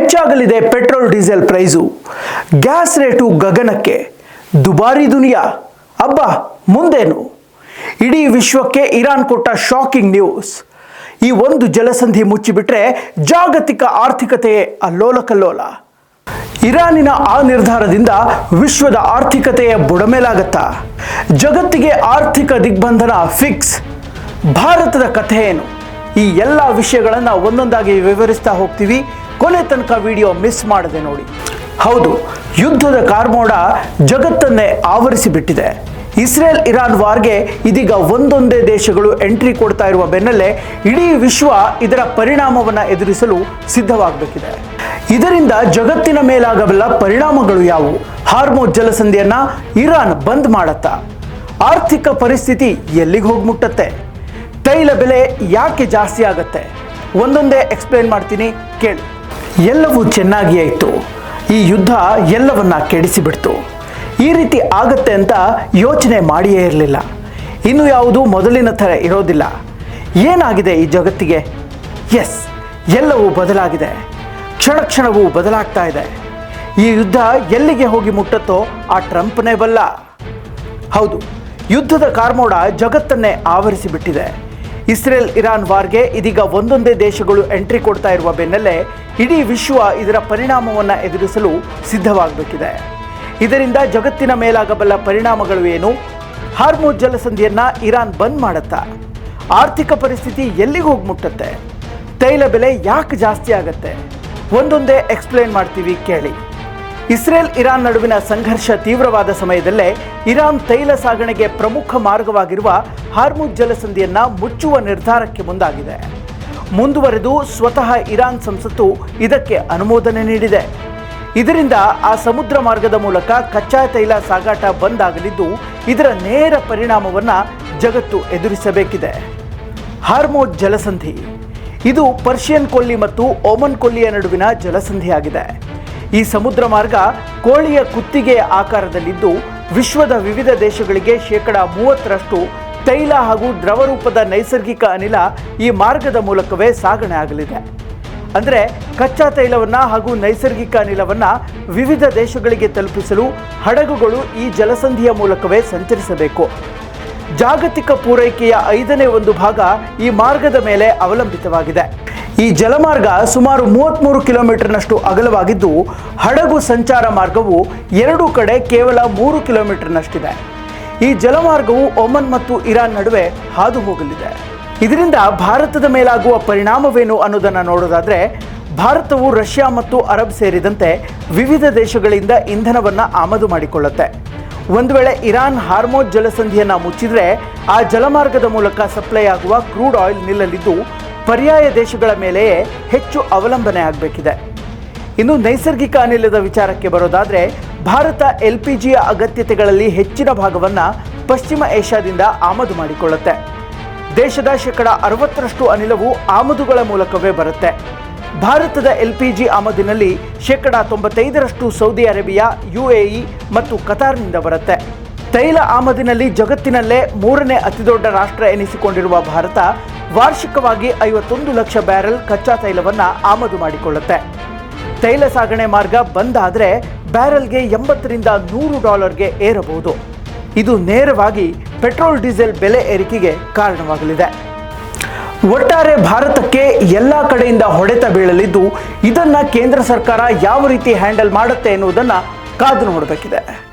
ಹೆಚ್ಚಾಗಲಿದೆ petrol, diesel price. Gas rate ಗಗನಕ್ಕೆ. ದುಬಾರಿ ದುನಿಯಾ. ಅಬ್ಬಾ, ಮುಂದೇನು? ಇಡೀ ವಿಶ್ವಕ್ಕೆ ಇರಾನ್ ಕೊಟ್ಟ ಶಾಕಿಂಗ್ ನ್ಯೂಸ್ ಈ ಒಂದು ಜಲಸಂಧಿ ಮುಚ್ಚಿಬಿಟ್ರೆ ಜಾಗತಿಕ ಆರ್ಥಿಕತೆಯೇ ಅಲ್ಲೋಲ ಕಲ್ಲೋಲ ಇರಾನಿನ ಆ ನಿರ್ಧಾರದಿಂದ ವಿಶ್ವದ ಆರ್ಥಿಕತೆಯ ಬುಡಮೇಲಾಗತ್ತಾ? ಜಗತ್ತಿಗೆ ಆರ್ಥಿಕ ದಿಗ್ಬಂಧನ ಫಿಕ್ಸ್ ಭಾರತದ ಕಥೆ ಏನು ಈ ಎಲ್ಲ ವಿಷಯಗಳನ್ನು ಒಂದೊಂದಾಗಿ ವಿವರಿಸ್ತಾ ಹೋಗ್ತೀವಿ. ಕೊನೆ ತನಕ ವಿಡಿಯೋ ಮಿಸ್ ಮಾಡದೆ ನೋಡಿ. ಹೌದು, ಯುದ್ಧದ ಕಾರ್ಮೋಡ ಜಗತ್ತನ್ನೇ ಆವರಿಸಿಬಿಟ್ಟಿದೆ. ಇಸ್ರೇಲ್ ಇರಾನ್ ವಾರ್ಗೆ ಇದೀಗ ಒಂದೊಂದೇ ದೇಶಗಳು ಎಂಟ್ರಿ ಕೊಡ್ತಾ ಇರುವ ಬೆನ್ನಲ್ಲೇ ಇಡೀ ವಿಶ್ವ ಇದರ ಪರಿಣಾಮವನ್ನು ಎದುರಿಸಲು ಸಿದ್ಧವಾಗಬೇಕಿದೆ ಇದರಿಂದ ಜಗತ್ತಿನ ಮೇಲಾಗಬಲ್ಲ ಪರಿಣಾಮಗಳು ಯಾವುವು? ಹಾರ್ಮೋನ್ ಜಲಸಂಧಿಯನ್ನ ಇರಾನ್ ಬಂದ್ ಮಾಡತ್ತಾ. ಆರ್ಥಿಕ ಪರಿಸ್ಥಿತಿ ಎಲ್ಲಿಗೆ ಹೋಗಿ ಮುಟ್ಟತ್ತೆ? ತೈಲ ಬೆಲೆ ಯಾಕೆ ಜಾಸ್ತಿ ಆಗತ್ತೆ? ಒಂದೊಂದೇ ಎಕ್ಸ್ಪ್ಲೇನ್ ಮಾಡ್ತೀನಿ, ಕೇಳಿ. ಎಲ್ಲವೂ ಚೆನ್ನಾಗಿಯೇ ಇತ್ತು. ಈ ಯುದ್ಧ ಎಲ್ಲವನ್ನ ಕೆಡಿಸಿಬಿಡ್ತು. ಈ ರೀತಿ ಆಗತ್ತೆ ಅಂತ ಯೋಚನೆ ಮಾಡಿಯೇ ಇರಲಿಲ್ಲ. ಇನ್ನು ಯಾವುದು ಮೊದಲಿನ ಥರ ಇರೋದಿಲ್ಲ. ಏನಾಗಿದೆ ಈ ಜಗತ್ತಿಗೆ? ಎಸ್, ಎಲ್ಲವೂ ಬದಲಾಗಿದೆ. ಕ್ಷಣ ಕ್ಷಣವೂ ಬದಲಾಗ್ತಾ ಇದೆ. ಈ ಯುದ್ಧ ಎಲ್ಲಿಗೆ ಹೋಗಿ ಮುಟ್ಟತ್ತೋ ಆ ಟ್ರಂಪ್ನೇ ಬಲ್ಲ. ಹೌದು, ಯುದ್ಧದ ಕಾರ್ಮೋಡ ಜಗತ್ತನ್ನೇ ಆವರಿಸಿಬಿಟ್ಟಿದೆ. ಇಸ್ರೇಲ್ ಇರಾನ್ ವಾರ್ಗೆ ಇದೀಗ ಒಂದೊಂದೇ ದೇಶಗಳು ಎಂಟ್ರಿ ಕೊಡ್ತಾ ಇರುವ ಬೆನ್ನಲ್ಲೇ ಇಡೀ ವಿಶ್ವ ಇದರ ಪರಿಣಾಮವನ್ನು ಎದುರಿಸಲು ಸಿದ್ಧವಾಗಬೇಕಿದೆ. ಇದರಿಂದ ಜಗತ್ತಿನ ಮೇಲಾಗಬಲ್ಲ ಪರಿಣಾಮಗಳು ಏನು? ಹಾರ್ಮೋ ಜಲಸಂಧಿಯನ್ನ ಇರಾನ್ ಬಂದ್ ಮಾಡುತ್ತಾ? ಆರ್ಥಿಕ ಪರಿಸ್ಥಿತಿ ಎಲ್ಲಿಗೆ ಹೋಗಿ ಮುಟ್ಟತ್ತೆ? ತೈಲ ಬೆಲೆ ಯಾಕೆ ಜಾಸ್ತಿ ಆಗುತ್ತೆ? ಒಂದೊಂದೇ ಎಕ್ಸ್ಪ್ಲೇನ್ ಮಾಡ್ತೀವಿ ಕೇಳಿ. ಇಸ್ರೇಲ್ ಇರಾನ್ ನಡುವಿನ ಸಂಘರ್ಷ ತೀವ್ರವಾದ ಸಮಯದಲ್ಲೇ ಇರಾನ್ ತೈಲ ಸಾಗಣೆಗೆ ಪ್ರಮುಖ ಮಾರ್ಗವಾಗಿರುವ ಹಾರ್ಮುಜ್ ಜಲಸಂಧಿಯನ್ನ ಮುಚ್ಚುವ ನಿರ್ಧಾರಕ್ಕೆ ಮುಂದಾಗಿದೆ. ಮುಂದುವರೆದು ಸ್ವತಃ ಇರಾನ್ ಸಂಸತ್ತು ಇದಕ್ಕೆ ಅನುಮೋದನೆ ನೀಡಿದೆ. ಇದರಿಂದ ಆ ಸಮುದ್ರ ಮಾರ್ಗದ ಮೂಲಕ ಕಚ್ಚಾ ತೈಲ ಸಾಗಾಟ ಬಂದ್ ಆಗಲಿದ್ದು ಇದರ ನೇರ ಪರಿಣಾಮವನ್ನು ಜಗತ್ತು ಎದುರಿಸಬೇಕಿದೆ. ಹಾರ್ಮೋಜ್ ಜಲಸಂಧಿ. ಇದು ಪರ್ಷಿಯನ್ ಕೊಲ್ಲಿ ಮತ್ತು ಓಮನ್ ಕೊಲ್ಲಿಯ ನಡುವಿನ ಜಲಸಂಧಿಯಾಗಿದೆ. ಈ ಸಮುದ್ರ ಮಾರ್ಗ ಕೋಳಿಯ ಕುತ್ತಿಗೆ ಆಕಾರದಲ್ಲಿದ್ದು ವಿಶ್ವದ ವಿವಿಧ ದೇಶಗಳಿಗೆ ಶೇಕಡ ಮೂವತ್ತರಷ್ಟು ತೈಲ ಹಾಗೂ ದ್ರವ ರೂಪದ ನೈಸರ್ಗಿಕ ಅನಿಲ ಈ ಮಾರ್ಗದ ಮೂಲಕವೇ ಸಾಗಣೆ ಆಗಲಿದೆ. ಅಂದರೆ ಕಚ್ಚಾ ತೈಲವನ್ನು ಹಾಗೂ ನೈಸರ್ಗಿಕ ಅನಿಲವನ್ನು ವಿವಿಧ ದೇಶಗಳಿಗೆ ತಲುಪಿಸಲು ಹಡಗುಗಳು ಈ ಜಲಸಂಧಿಯ ಮೂಲಕವೇ ಸಂಚರಿಸಬೇಕು. ಜಾಗತಿಕ ಪೂರೈಕೆಯ ಐದನೇ ಒಂದು ಭಾಗ ಈ ಮಾರ್ಗದ ಮೇಲೆ ಅವಲಂಬಿತವಾಗಿದೆ. ಈ ಜಲಮಾರ್ಗ ಸುಮಾರು ಮೂವತ್ತ್ಮೂರು ಕಿಲೋಮೀಟರ್ನಷ್ಟು ಅಗಲವಾಗಿದ್ದು, ಹಡಗು ಸಂಚಾರ ಮಾರ್ಗವು ಎರಡೂ ಕಡೆ ಕೇವಲ ಮೂರು ಕಿಲೋಮೀಟರ್ನಷ್ಟಿದೆ. ಈ ಜಲಮಾರ್ಗವು ಒಮನ್ ಮತ್ತು ಇರಾನ್ ನಡುವೆ ಹಾದು ಹೋಗಲಿದೆ ಇದರಿಂದ ಭಾರತದ ಮೇಲಾಗುವ ಪರಿಣಾಮವೇನು ಅನ್ನೋದನ್ನು ನೋಡೋದಾದ್ರೆ, ಭಾರತವು ರಷ್ಯಾ ಮತ್ತು ಅರಬ್ ಸೇರಿದಂತೆ ವಿವಿಧ ದೇಶಗಳಿಂದ ಇಂಧನವನ್ನು ಆಮದು ಮಾಡಿಕೊಳ್ಳುತ್ತೆ. ಒಂದು ವೇಳೆ ಇರಾನ್ ಹಾರ್ಮೋಜ್ ಜಲಸಂಧಿಯನ್ನು ಮುಚ್ಚಿದರೆ, ಆ ಜಲಮಾರ್ಗದ ಮೂಲಕ ಸಪ್ಲೈ ಆಗುವ ಕ್ರೂಡ್ ಆಯಿಲ್ ನಿಲ್ಲಲಿದ್ದು ಪರ್ಯಾಯ ದೇಶಗಳ ಮೇಲೆಯೇ ಹೆಚ್ಚು ಅವಲಂಬನೆ ಆಗಬೇಕಿದೆ. ಇನ್ನು ನೈಸರ್ಗಿಕ ಅನಿಲದ ವಿಚಾರಕ್ಕೆ ಬರೋದಾದರೆ, ಭಾರತ ಎಲ್ ಪಿ ಜಿಯ ಅಗತ್ಯತೆಗಳಲ್ಲಿ ಹೆಚ್ಚಿನ ಭಾಗವನ್ನು ಪಶ್ಚಿಮ ಏಷ್ಯಾದಿಂದ ಆಮದು ಮಾಡಿಕೊಳ್ಳುತ್ತೆ. ದೇಶದ ಶೇಕಡ ಅರವತ್ತರಷ್ಟು ಅನಿಲವು ಆಮದುಗಳ ಮೂಲಕವೇ ಬರುತ್ತೆ. ಭಾರತದ ಎಲ್ ಪಿ ಜಿ ಆಮದಿನಲ್ಲಿ ಶೇಕಡ ತೊಂಬತ್ತೈದರಷ್ಟು Saudi Arabia, U A E ಮತ್ತು ಕತಾರ್ನಿಂದ ಬರುತ್ತೆ. ತೈಲ ಆಮದಿನಲ್ಲಿ ಜಗತ್ತಿನಲ್ಲೇ ಮೂರನೇ ಅತಿದೊಡ್ಡ ರಾಷ್ಟ್ರ ಎನಿಸಿಕೊಂಡಿರುವ ಭಾರತ ವಾರ್ಷಿಕವಾಗಿ ಐವತ್ತೊಂದು ಲಕ್ಷ ಬ್ಯಾರೆಲ್ ಕಚ್ಚಾ ತೈಲವನ್ನು ಆಮದು ಮಾಡಿಕೊಳ್ಳುತ್ತೆ. ತೈಲ ಸಾಗಣೆ ಮಾರ್ಗ ಬಂದ್ ಆದರೆ ಬ್ಯಾರೆಲ್ಗೆ ಎಂಬತ್ತರಿಂದ ನೂರು ಡಾಲರ್ಗೆ ಏರಬಹುದು. ಇದು ನೇರವಾಗಿ ಪೆಟ್ರೋಲ್ ಡೀಸೆಲ್ ಬೆಲೆ ಏರಿಕೆಗೆ ಕಾರಣವಾಗಲಿದೆ. ಒಟ್ಟಾರೆ ಭಾರತಕ್ಕೆ ಎಲ್ಲ ಕಡೆಯಿಂದ ಹೊಡೆತ ಬೀಳಲಿದ್ದು ಇದನ್ನು ಕೇಂದ್ರ ಸರ್ಕಾರ ಯಾವ ರೀತಿ ಹ್ಯಾಂಡಲ್ ಮಾಡುತ್ತೆ ಎನ್ನುವುದನ್ನು ಕಾದು ನೋಡಬೇಕಿದೆ.